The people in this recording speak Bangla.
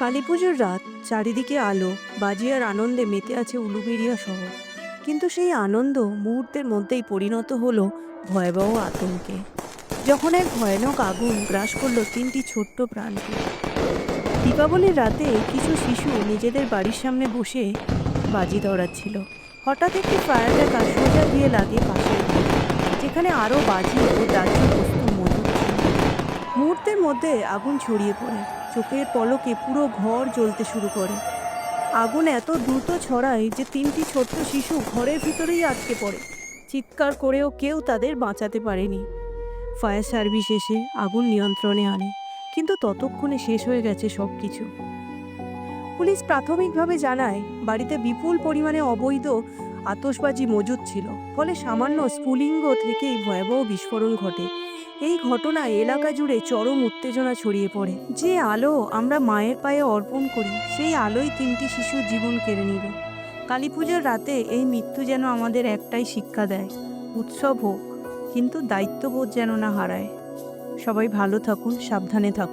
কালী পুজোর রাত চারিদিকে আলো বাজিয়ার আনন্দে মেতে আছে উলুবেড়িয়া শহর। কিন্তু সেই আনন্দ মুহূর্তের মধ্যেই পরিণত হলো ভয়াবহ আতঙ্কে। যখন এক ভয়ানক আগুন গ্রাস করল তিনটি ছোট্ট প্রাণকে। দীপাবলির রাতে কিছু শিশু নিজেদের বাড়ির সামনে বসে বাজি দৌড়াচ্ছিল। হঠাৎ একটি ফায়ার দেখা সোজা গিয়ে লাগে পাশে যেখানে আরও বাজি ও দাহ্য বস্তু ছিল। মুহূর্তের মধ্যে আগুন ছড়িয়ে পড়ে। চোখের পলকে পুরো ঘর জ্বলতে শুরু করে। আগুন এত দ্রুত ছড়ায় যে তিনটি ছোট্ট শিশু ঘরের ভিতরেই আটকে পড়ে। চিৎকার করেও কেউ তাদের বাঁচাতে পারেনি। ফায়ার সার্ভিস এসে আগুন নিয়ন্ত্রণে আনে, কিন্তু ততক্ষণে শেষ হয়ে গেছে সব কিছু পুলিশ প্রাথমিকভাবে জানায়, বাড়িতে বিপুল পরিমাণে অবৈধ আতসবাজি মজুদ ছিল, ফলে সামান্য স্ফুলিঙ্গ থেকেই ভয়াবহ বিস্ফোরণ ঘটে। এই ঘটনায় এলাকা জুড়ে চরম উত্তেজনা ছড়িয়ে পড়ে। যে আলো আমরা মায়ের পায়ে অর্পণ করি, সেই আলোই তিনটি শিশুর জীবন কেড়ে নিল কালী পুজোর রাতে এই মৃত্যু যেন আমাদের একটাই শিক্ষা দেয়, উৎসব হোক, কিন্তু দায়িত্ববোধ যেন না হারায়। সবাই ভালো থাকুন, সাবধানে থাকুন।